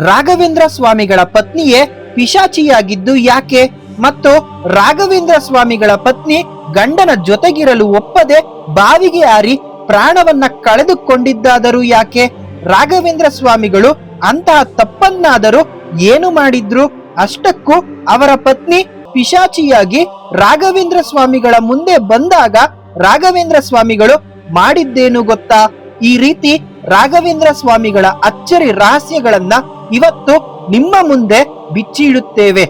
ರಾಘವೇಂದ್ರ ಸ್ವಾಮಿಗಳ ಪತ್ನಿಯೇ ಪಿಶಾಚಿಯಾಗಿದ್ದು ಯಾಕೆ? ಮತ್ತು ರಾಘವೇಂದ್ರ ಸ್ವಾಮಿಗಳ ಪತ್ನಿ ಗಂಡನ ಜೊತೆಗಿರಲು ಒಪ್ಪದೆ ಬಾವಿಗೆ ಹಾರಿ ಪ್ರಾಣವನ್ನ ಕಳೆದುಕೊಂಡಿದ್ದಾದರೂ ಯಾಕೆ? ರಾಘವೇಂದ್ರ ಸ್ವಾಮಿಗಳು ಅಂತಹ ತಪ್ಪನ್ನಾದರೂ ಏನು ಮಾಡಿದ್ರು? ಅಷ್ಟಕ್ಕೂ ಅವರ ಪತ್ನಿ ಪಿಶಾಚಿಯಾಗಿ ರಾಘವೇಂದ್ರ ಸ್ವಾಮಿಗಳ ಮುಂದೆ ಬಂದಾಗ ರಾಘವೇಂದ್ರ ಸ್ವಾಮಿಗಳು ಮಾಡಿದ್ದೇನು ಗೊತ್ತಾ? ಈ ರೀತಿ ರಾಘವೇಂದ್ರ ಸ್ವಾಮಿಗಳ ಅಚ್ಚರಿ ರಹಸ್ಯಗಳನ್ನ ಇವತ್ತು ನಿಮ್ಮ ಮುಂದೆ ಬಿಚ್ಚಿ ಇಡುತ್ತೇವೆ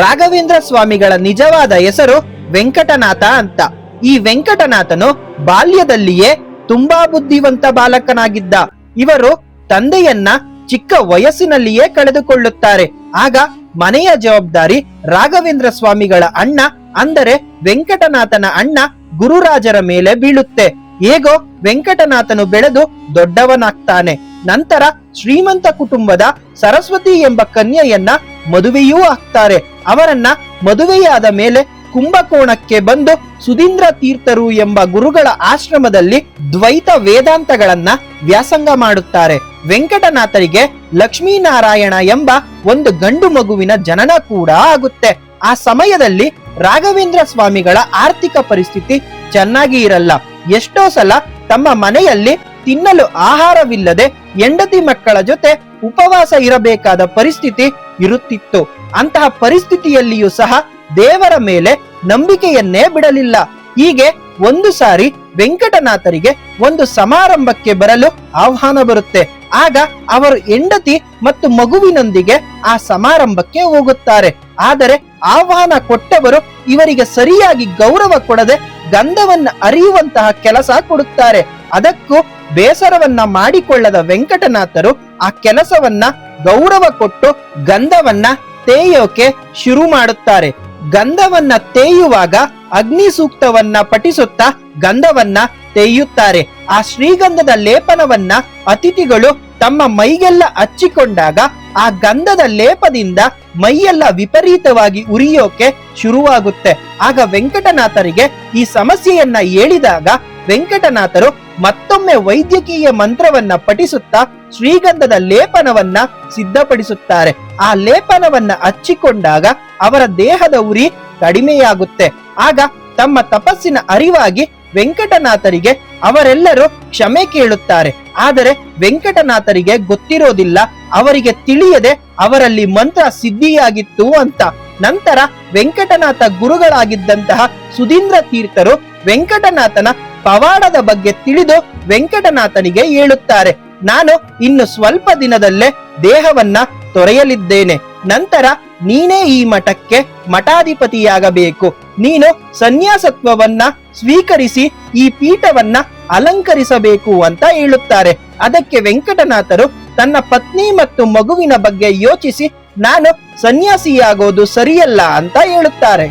ರಾಘವೇಂದ್ರ ಸ್ವಾಮಿಗಳ ನಿಜವಾದ ಹೆಸರು ವೆಂಕಟನಾಥ ಅಂತ. ಈ ವೆಂಕಟನಾಥನು ಬಾಲ್ಯದಲ್ಲಿಯೇ ತುಂಬಾ ಬುದ್ಧಿವಂತ ಬಾಲಕನಾಗಿದ್ದ. ಇವರು ತಂದೆಯನ್ನ ಚಿಕ್ಕ ವಯಸ್ಸಿನಲ್ಲಿಯೇ ಕಳೆದುಕೊಳ್ಳುತ್ತಾರೆ. ಆಗ ಮನೆಯ ಜವಾಬ್ದಾರಿ ರಾಘವೇಂದ್ರ ಸ್ವಾಮಿಗಳ ಅಣ್ಣ, ಅಂದರೆ ವೆಂಕಟನಾಥನ ಅಣ್ಣ ಗುರುರಾಜರ ಮೇಲೆ ಬೀಳುತ್ತೆ. ಹೇಗೋ ವೆಂಕಟನಾಥನು ಬೆಳೆದು ದೊಡ್ಡವನಾಗ್ತಾನೆ. ನಂತರ ಶ್ರೀಮಂತ ಕುಟುಂಬದ ಸರಸ್ವತಿ ಎಂಬ ಕನ್ಯೆಯನ್ನ ಮದುವೆಯೂ ಆಗ್ತಾರೆ. ಅವರನ್ನ ಮದುವೆಯಾದ ಮೇಲೆ ಕುಂಭಕೋಣಕ್ಕೆ ಬಂದು ಸುಧೀಂದ್ರ ತೀರ್ಥರು ಎಂಬ ಗುರುಗಳ ಆಶ್ರಮದಲ್ಲಿ ದ್ವೈತ ವೇದಾಂತಗಳನ್ನ ವ್ಯಾಸಂಗ ಮಾಡುತ್ತಾರೆ. ವೆಂಕಟನಾಥರಿಗೆ ಲಕ್ಷ್ಮೀನಾರಾಯಣ ಎಂಬ ಒಂದು ಗಂಡು ಮಗುವಿನ ಜನನ ಕೂಡ ಆಗುತ್ತೆ. ಆ ಸಮಯದಲ್ಲಿ ರಾಘವೇಂದ್ರ ಸ್ವಾಮಿಗಳ ಆರ್ಥಿಕ ಪರಿಸ್ಥಿತಿ ಚೆನ್ನಾಗಿ ಇರಲ್ಲ. ಎಷ್ಟೋ ಸಲ ತಮ್ಮ ಮನೆಯಲ್ಲಿ ತಿನ್ನಲು ಆಹಾರವಿಲ್ಲದೆ ಹೆಂಡತಿ ಮಕ್ಕಳ ಜೊತೆ ಉಪವಾಸ ಇರಬೇಕಾದ ಪರಿಸ್ಥಿತಿ ಇರುತ್ತಿತ್ತು. ಅಂತಹ ಪರಿಸ್ಥಿತಿಯಲ್ಲಿಯೂ ಸಹ ದೇವರ ಮೇಲೆ ನಂಬಿಕೆಯನ್ನೇ ಬಿಡಲಿಲ್ಲ. ಹೀಗೆ ಒಂದು ಸಾರಿ ವೆಂಕಟನಾಥರಿಗೆ ಒಂದು ಸಮಾರಂಭಕ್ಕೆ ಬರಲು ಆಹ್ವಾನ ಬರುತ್ತೆ. ಆಗ ಅವರು ಹೆಂಡತಿ ಮತ್ತು ಮಗುವಿನೊಂದಿಗೆ ಆ ಸಮಾರಂಭಕ್ಕೆ ಹೋಗುತ್ತಾರೆ. ಆದರೆ ಆಹ್ವಾನ ಕೊಟ್ಟವರು ಇವರಿಗೆ ಸರಿಯಾಗಿ ಗೌರವ ಕೊಡದೆ ಗಂಧವನ್ನ ಅರಿಯುವಂತಹ ಕೆಲಸ ಕೊಡುತ್ತಾರೆ. ಅದಕ್ಕೂ ಬೇಸರವನ್ನ ಮಾಡಿಕೊಳ್ಳದ ವೆಂಕಟನಾಥರು ಆ ಕೆಲಸವನ್ನ ಗೌರವ ಕೊಟ್ಟು ಗಂಧವನ್ನ ತೇಯೋಕೆ ಶುರು ಮಾಡುತ್ತಾರೆ. ಗಂಧವನ್ನ ತೇಯುವಾಗ ಅಗ್ನಿ ಸೂಕ್ತವನ್ನ ಪಠಿಸುತ್ತಾ ಗಂಧವನ್ನ ತೇಯುತ್ತಾರೆ. ಆ ಶ್ರೀಗಂಧದ ಲೇಪನವನ್ನ ಅತಿಥಿಗಳು ತಮ್ಮ ಮೈಗೆಲ್ಲ ಹಚ್ಚಿಕೊಂಡಾಗ ಆ ಗಂಧದ ಲೇಪದಿಂದ ಮೈಯೆಲ್ಲ ವಿಪರೀತವಾಗಿ ಉರಿಯೋಕೆ ಶುರುವಾಗುತ್ತೆ. ಆಗ ವೆಂಕಟನಾಥರಿಗೆ ಈ ಸಮಸ್ಯೆಯನ್ನ ಹೇಳಿದಾಗ ವೆಂಕಟನಾಥರು ಮತ್ತೊಮ್ಮೆ ವೈದ್ಯಕೀಯ ಮಂತ್ರವನ್ನ ಪಠಿಸುತ್ತಾ ಶ್ರೀಗಂಧದ ಲೇಪನವನ್ನ ಸಿದ್ಧಪಡಿಸುತ್ತಾರೆ. ಆ ಲೇಪನವನ್ನ ಹಚ್ಚಿಕೊಂಡಾಗ ಅವರ ದೇಹದ ಉರಿ ಕಡಿಮೆಯಾಗುತ್ತೆ. ಆಗ ತಮ್ಮ ತಪಸ್ಸಿನ ಅರಿವಾಗಿ ವೆಂಕಟನಾಥರಿಗೆ ಅವರೆಲ್ಲರೂ ಕ್ಷಮೆ ಕೇಳುತ್ತಾರೆ. ಆದರೆ ವೆಂಕಟನಾಥರಿಗೆ ಗೊತ್ತಿರೋದಿಲ್ಲ, ಅವರಿಗೆ ತಿಳಿಯದೆ ಅವರಲ್ಲಿ ಮಂತ್ರ ಸಿದ್ಧಿಯಾಗಿತ್ತು ಅಂತ. ನಂತರ ವೆಂಕಟನಾಥ ಗುರುಗಳಾಗಿದ್ದಂತಹ ಸುಧೀಂದ್ರ ತೀರ್ಥರು ವೆಂಕಟನಾಥನ ಪವಾಡದ ಬಗ್ಗೆ ತಿಳಿದು ವೆಂಕಟನಾಥನಿಗೆ ಹೇಳುತ್ತಾರೆ, ನಾನು ಇನ್ನು ಸ್ವಲ್ಪ ದಿನದಲ್ಲೇ ದೇಹವನ್ನ ತೊರೆಯಲಿದ್ದೇನೆ. ನಂತರ ನೀನೇ ಈ ಮಠಕ್ಕೆ ಮಠಾಧಿಪತಿಯಾಗಬೇಕು. ನೀನು ಸನ್ಯಾಸತ್ವವನ್ನ ಸ್ವೀಕರಿಸಿ ಈ ಪೀಠವನ್ನ ಅಲಂಕರಿಸಬೇಕು ಅಂತ ಹೇಳುತ್ತಾರೆ. ಅದಕ್ಕೆ ವೆಂಕಟನಾಥರು ತನ್ನ ಪತ್ನಿ ಮತ್ತು ಮಗುವಿನ ಬಗ್ಗೆ ಯೋಚಿಸಿ, ನಾನು ಸನ್ಯಾಸಿಯಾಗೋದು ಸರಿಯಲ್ಲ ಅಂತ ಹೇಳುತ್ತಾರೆ.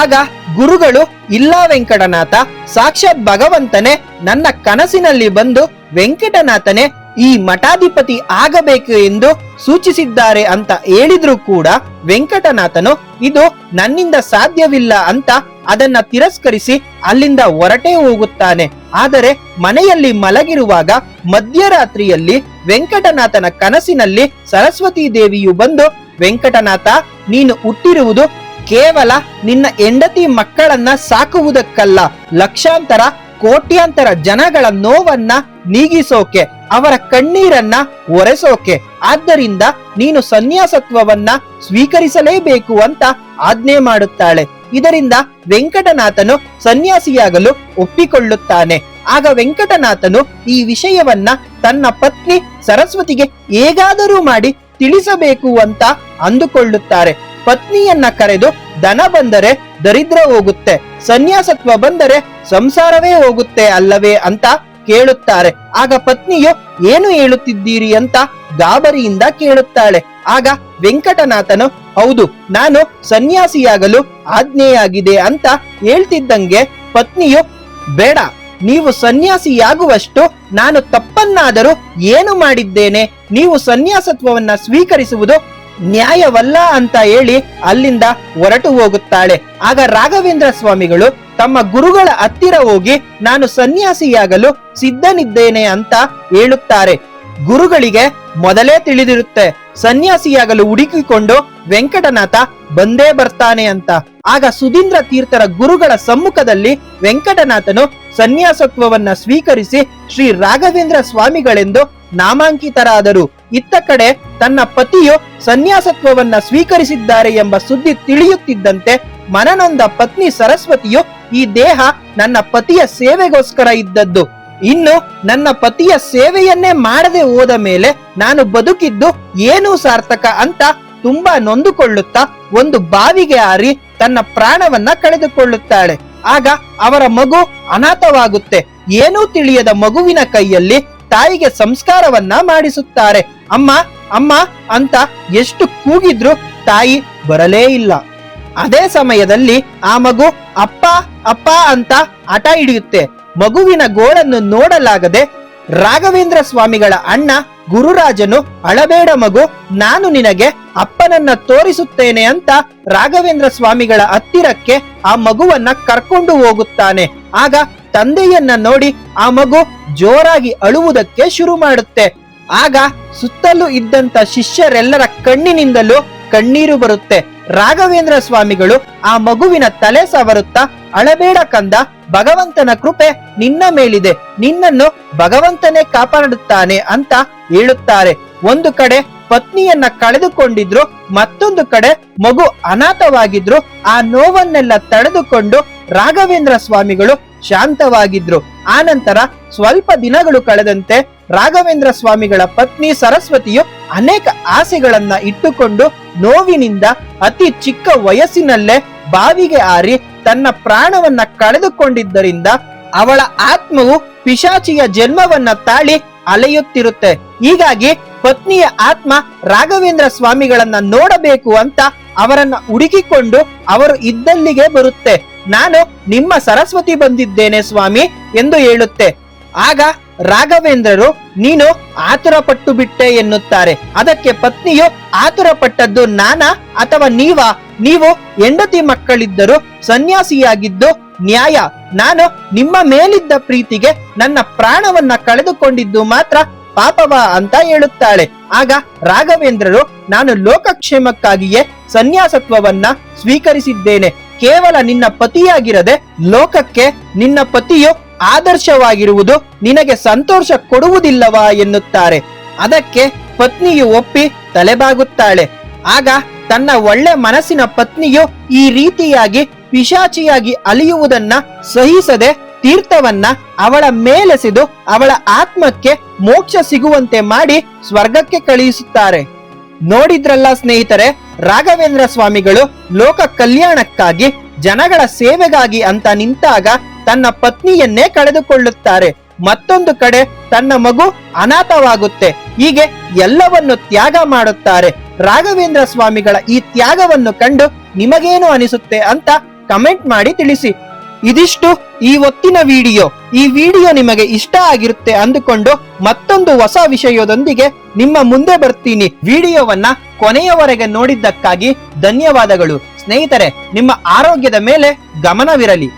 ಆಗ ಗುರುಗಳು, ಇಲ್ಲ ವೆಂಕಟನಾಥ, ಸಾಕ್ಷಾತ್ ಭಗವಂತನೇ ನನ್ನ ಕನಸಿನಲ್ಲಿ ಬಂದು ವೆಂಕಟನಾಥನೇ ಈ ಮಠಾಧಿಪತಿ ಆಗಬೇಕು ಎಂದು ಸೂಚಿಸಿದ್ದಾರೆ ಅಂತ ಹೇಳಿದ್ರು ಕೂಡ ವೆಂಕಟನಾಥನು, ಇದು ನನ್ನಿಂದ ಸಾಧ್ಯವಿಲ್ಲ ಅಂತ ಅದನ್ನ ತಿರಸ್ಕರಿಸಿ ಅಲ್ಲಿಂದ ಹೊರಟೇ ಹೋಗುತ್ತಾನೆ. ಆದರೆ ಮನೆಯಲ್ಲಿ ಮಲಗಿರುವಾಗ ಮಧ್ಯರಾತ್ರಿಯಲ್ಲಿ ವೆಂಕಟನಾಥನ ಕನಸಿನಲ್ಲಿ ಸರಸ್ವತಿ ದೇವಿಯು ಬಂದು, ವೆಂಕಟನಾಥ, ನೀನು ಹುಟ್ಟಿರುವುದು ಕೇವಲ ನಿನ್ನ ಹೆಂಡತಿ ಮಕ್ಕಳನ್ನ ಸಾಕುವುದಕ್ಕಲ್ಲ. ಲಕ್ಷಾಂತರ, ಕೋಟ್ಯಾಂತರ ಜನಗಳ ನೋವನ್ನ ನೀಗಿಸೋಕೆ ಅವರ ಕಣ್ಣೀರನ್ನ ಒರೆಸೋಕೆ. ಆದ್ದರಿಂದ ನೀನು ಸನ್ಯಾಸತ್ವವನ್ನ ಸ್ವೀಕರಿಸಲೇಬೇಕು ಅಂತ ಆಜ್ಞೆ ಮಾಡುತ್ತಾಳೆ. ಇದರಿಂದ ವೆಂಕಟನಾಥನು ಸನ್ಯಾಸಿಯಾಗಲು ಒಪ್ಪಿಕೊಳ್ಳುತ್ತಾನೆ. ಆಗ ವೆಂಕಟನಾಥನು ಈ ವಿಷಯವನ್ನ ತನ್ನ ಪತ್ನಿ ಸರಸ್ವತಿಗೆ ಹೇಗಾದರೂ ಮಾಡಿ ತಿಳಿಸಬೇಕು ಅಂತ ಅಂದುಕೊಳ್ಳುತ್ತಾರೆ. ಪತ್ನಿಯನ್ನ ಕರೆದು ದನ ಬಂದರೆ ದರಿದ್ರ ಹೋಗುತ್ತೆ. ಸನ್ಯಾಸತ್ವ ಬಂದರೆ ಸಂಸಾರವೇ ಹೋಗುತ್ತೆ ಅಲ್ಲವೇ ಅಂತ ಕೇಳುತ್ತಾರೆ. ಆಗ ಪತ್ನಿಯು, ಏನು ಹೇಳುತ್ತಿದ್ದೀರಿ? ಅಂತ ಗಾಬರಿಯಿಂದ ಕೇಳುತ್ತಾಳೆ. ಆಗ ವೆಂಕಟನಾಥನು, ಹೌದು, ನಾನು ಸನ್ಯಾಸಿಯಾಗಲು ಆಜ್ಞೆಯಾಗಿದೆ ಅಂತ ಹೇಳ್ತಿದ್ದಂಗೆ ಪತ್ನಿಯು, ಬೇಡ, ನೀವು ಸನ್ಯಾಸಿಯಾಗುವಷ್ಟು ನಾನು ತಪ್ಪನ್ನಾದರೂ ಏನು ಮಾಡಿದ್ದೇನೆ? ನೀವು ಸನ್ಯಾಸತ್ವವನ್ನ ಸ್ವೀಕರಿಸುವುದು ನ್ಯಾಯವಲ್ಲ? ಅಂತ ಹೇಳಿ ಅಲ್ಲಿಂದ ಹೊರಟು ಹೋಗುತ್ತಾಳೆ. ಆಗ ರಾಘವೇಂದ್ರ ಸ್ವಾಮಿಗಳು ತಮ್ಮ ಗುರುಗಳ ಹತ್ತಿರ ಹೋಗಿ ನಾನು ಸನ್ಯಾಸಿಯಾಗಲು ಸಿದ್ಧನಿದ್ದೇನೆ ಅಂತ ಹೇಳುತ್ತಾರೆ. ಗುರುಗಳಿಗೆ ಮೊದಲೇ ತಿಳಿದಿರುತ್ತೆ, ಸನ್ಯಾಸಿಯಾಗಲು ಹುಡುಕಿಕೊಂಡು ವೆಂಕಟನಾಥ ಬಂದೇ ಬರ್ತಾನೆ ಅಂತ. ಆಗ ಸುಧೀಂದ್ರ ತೀರ್ಥರ ಗುರುಗಳ ಸಮ್ಮುಖದಲ್ಲಿ ವೆಂಕಟನಾಥನು ಸನ್ಯಾಸತ್ವವನ್ನ ಸ್ವೀಕರಿಸಿ ಶ್ರೀ ರಾಘವೇಂದ್ರ ಸ್ವಾಮಿಗಳೆಂದು ನಾಮಾಂಕಿತರಾದರು. ಇತ್ತ ಕಡೆ ತನ್ನ ಪತಿಯು ಸನ್ಯಾಸತ್ವವನ್ನ ಸ್ವೀಕರಿಸಿದ್ದಾರೆ ಎಂಬ ಸುದ್ದಿ ತಿಳಿಯುತ್ತಿದ್ದಂತೆ ಮನನೊಂದ ಪತ್ನಿ ಸರಸ್ವತಿಯು ಈ ದೇಹ ನನ್ನ ಪತಿಯ ಸೇವೆಗೋಸ್ಕರ ಇದ್ದದ್ದು. ಇನ್ನು ನನ್ನ ಪತಿಯ ಸೇವೆಯನ್ನೇ ಮಾಡದೆ ಹೋದ ಮೇಲೆ ನಾನು ಬದುಕಿದ್ದು ಏನೂ ಸಾರ್ಥಕ ಅಂತ ತುಂಬಾ ನೊಂದುಕೊಳ್ಳುತ್ತಾ ಒಂದು ಬಾವಿಗೆ ಹಾರಿ ತನ್ನ ಪ್ರಾಣವನ್ನ ಕಳೆದುಕೊಳ್ಳುತ್ತಾಳೆ. ಆಗ ಅವರ ಮಗು ಅನಾಥವಾಗುತ್ತೆ. ಏನೂ ತಿಳಿಯದ ಮಗುವಿನ ಕೈಯಲ್ಲಿ ತಾಯಿಗೆ ಸಂಸ್ಕಾರವನ್ನ ಮಾಡಿಸುತ್ತಾರೆ. ಅಮ್ಮ ಅಮ್ಮ ಅಂತ ಎಷ್ಟು ಕೂಗಿದ್ರು ತಾಯಿ ಬರಲೇ ಇಲ್ಲ. ಅದೇ ಸಮಯದಲ್ಲಿ ಆ ಮಗು, ಅಪ್ಪ ಅಪ್ಪ ಅಂತ ಹಠ ಹಿಡಿಯುತ್ತೆ. ಮಗುವಿನ ಗೋಳನ್ನು ನೋಡಲಾಗದೆ ರಾಘವೇಂದ್ರ ಸ್ವಾಮಿಗಳ ಅಣ್ಣ ಗುರುರಾಜನು, ಅಳಬೇಡ ಮಗು, ನಾನು ನಿನಗೆ ಅಪ್ಪನನ್ನ ತೋರಿಸುತ್ತೇನೆ ಅಂತ ರಾಘವೇಂದ್ರ ಸ್ವಾಮಿಗಳ ಹತ್ತಿರಕ್ಕೆ ಆ ಮಗುವನ್ನ ಕರ್ಕೊಂಡು ಹೋಗುತ್ತಾನೆ. ಆಗ ತಂದೆಯನ್ನ ನೋಡಿ ಆ ಮಗು ಜೋರಾಗಿ ಅಳುವುದಕ್ಕೆ ಶುರು ಮಾಡುತ್ತೆ. ಆಗ ಸುತ್ತಲೂ ಇದ್ದಂತ ಶಿಷ್ಯರೆಲ್ಲರ ಕಣ್ಣಿನಿಂದಲೂ ಕಣ್ಣೀರು ಬರುತ್ತೆ. ರಾಘವೇಂದ್ರ ಸ್ವಾಮಿಗಳು ಆ ಮಗುವಿನ ತಲೆ ಸವರುತ್ತಾ ಅಳಬೇಡ ಕಂದ, ಭಗವಂತನ ಕೃಪೆ ನಿನ್ನ ಮೇಲಿದೆ, ನಿನ್ನನ್ನು ಭಗವಂತನೇ ಕಾಪಾಡುತ್ತಾನೆ ಅಂತ ಹೇಳುತ್ತಾರೆ. ಒಂದು ಕಡೆ ಪತ್ನಿಯನ್ನ ಕಳೆದುಕೊಂಡಿದ್ರು, ಮತ್ತೊಂದು ಕಡೆ ಮಗು ಅನಾಥವಾಗಿದ್ರು, ಆ ನೋವನ್ನೆಲ್ಲ ತಡೆದುಕೊಂಡು ರಾಘವೇಂದ್ರ ಸ್ವಾಮಿಗಳು ಶಾಂತವಾಗಿದ್ರು. ಆನಂತರ ಸ್ವಲ್ಪ ದಿನಗಳು ಕಳೆದಂತೆ ರಾಘವೇಂದ್ರ ಸ್ವಾಮಿಗಳ ಪತ್ನಿ ಸರಸ್ವತಿಯು ಅನೇಕ ಆಸೆಗಳನ್ನ ಇಟ್ಟುಕೊಂಡು ನೋವಿನಿಂದ ಅತಿ ಚಿಕ್ಕ ವಯಸ್ಸಿನಲ್ಲೇ ಬಾವಿಗೆ ಆರಿ ತನ್ನ ಪ್ರಾಣವನ್ನ ಕಳೆದುಕೊಂಡಿದ್ದರಿಂದ ಅವಳ ಆತ್ಮವು ಪಿಶಾಚಿಯ ಜನ್ಮವನ್ನ ತಾಳಿ ಅಲೆಯುತ್ತಿರುತ್ತೆ. ಹೀಗಾಗಿ ಪತ್ನಿಯ ಆತ್ಮ ರಾಘವೇಂದ್ರ ಸ್ವಾಮಿಗಳನ್ನ ನೋಡಬೇಕು ಅಂತ ಅವರನ್ನ ಹುಡುಕಿಕೊಂಡು ಅವರು ಇದ್ದಲ್ಲಿಗೆ ಬರುತ್ತೆ. ನಾನು ನಿಮ್ಮ ಸರಸ್ವತಿ ಬಂದಿದ್ದೇನೆ ಸ್ವಾಮಿ ಎಂದು ಹೇಳುತ್ತೆ. ಆಗ ರಾಘವೇಂದ್ರರು ನೀನು ಆತುರ ಪಟ್ಟು ಬಿಟ್ಟೆ ಎನ್ನುತ್ತಾರೆ. ಅದಕ್ಕೆ ಪತ್ನಿಯು ಆತುರ ಪಟ್ಟದ್ದು ನಾನಾ ಅಥವಾ ನೀವ? ನೀವು ಹೆಂಡತಿ ಮಕ್ಕಳಿದ್ದರು ಸನ್ಯಾಸಿಯಾಗಿದ್ದು ನ್ಯಾಯ. ನಾನು ನಿಮ್ಮ ಮೇಲಿದ್ದ ಪ್ರೀತಿಗೆ ನನ್ನ ಪ್ರಾಣವನ್ನ ಕಳೆದುಕೊಂಡಿದ್ದು ಮಾತ್ರ ಪಾಪವಾ ಅಂತ ಹೇಳುತ್ತಾಳೆ. ಆಗ ರಾಘವೇಂದ್ರರು, ನಾನು ಲೋಕಕ್ಷೇಮಕ್ಕಾಗಿಯೇ ಸನ್ಯಾಸತ್ವವನ್ನ ಸ್ವೀಕರಿಸಿದ್ದೇನೆ. ಕೇವಲ ನಿನ್ನ ಪತಿಯಾಗಿರದೆ ಲೋಕಕ್ಕೆ ನಿನ್ನ ಪತಿಯು ಆದರ್ಶವಾಗಿರುವುದು ನಿನಗೆ ಸಂತೋಷ ಕೊಡುವುದಿಲ್ಲವಾ ಎನ್ನುತ್ತಾರೆ. ಅದಕ್ಕೆ ಪತ್ನಿಯು ಒಪ್ಪಿ ತಲೆಬಾಗುತ್ತಾಳೆ. ಆಗ ತನ್ನ ಒಳ್ಳೆ ಮನಸ್ಸಿನ ಪತ್ನಿಯು ಈ ರೀತಿಯಾಗಿ ಪಿಶಾಚಿಯಾಗಿ ಅಲಿಯುವುದನ್ನ ಸಹಿಸದೆ ತೀರ್ಥವನ್ನ ಅವಳ ಮೇಲೆಸೆದು ಅವಳ ಆತ್ಮಕ್ಕೆ ಮೋಕ್ಷ ಸಿಗುವಂತೆ ಮಾಡಿ ಸ್ವರ್ಗಕ್ಕೆ ಕಳುಹಿಸುತ್ತಾರೆ. ನೋಡಿದ್ರಲ್ಲ ಸ್ನೇಹಿತರೆ, ರಾಘವೇಂದ್ರ ಸ್ವಾಮಿಗಳು ಲೋಕ ಕಲ್ಯಾಣಕ್ಕಾಗಿ ಜನಗಳ ಸೇವೆಗಾಗಿ ಅಂತ ನಿಂತಾಗ ತನ್ನ ಪತ್ನಿಯನ್ನೇ ಕಳೆದುಕೊಳ್ಳುತ್ತಾರೆ. ಮತ್ತೊಂದು ಕಡೆ ತನ್ನ ಮಗು ಅನಾಥವಾಗುತ್ತೆ. ಹೀಗೆ ಎಲ್ಲವನ್ನು ತ್ಯಾಗ ಮಾಡುತ್ತಾರೆ. ರಾಘವೇಂದ್ರ ಸ್ವಾಮಿಗಳ ಈ ತ್ಯಾಗವನ್ನು ಕಂಡು ನಿಮಗೇನು ಅನಿಸುತ್ತೆ ಅಂತ ಕಮೆಂಟ್ ಮಾಡಿ ತಿಳಿಸಿ. ಇದಿಷ್ಟು ಈ ಹೊತ್ತಿನ ವಿಡಿಯೋ. ಈ ವಿಡಿಯೋ ನಿಮಗೆ ಇಷ್ಟ ಆಗಿರುತ್ತೆ ಅಂದುಕೊಂಡು ಮತ್ತೊಂದು ಹೊಸ ವಿಷಯದೊಂದಿಗೆ ನಿಮ್ಮ ಮುಂದೆ ಬರ್ತೀನಿ. ವಿಡಿಯೋವನ್ನ ಕೊನೆಯವರೆಗೆ ನೋಡಿದ್ದಕ್ಕಾಗಿ ಧನ್ಯವಾದಗಳು. ಸ್ನೇಹಿತರೆ, ನಿಮ್ಮ ಆರೋಗ್ಯದ ಮೇಲೆ ಗಮನವಿರಲಿ.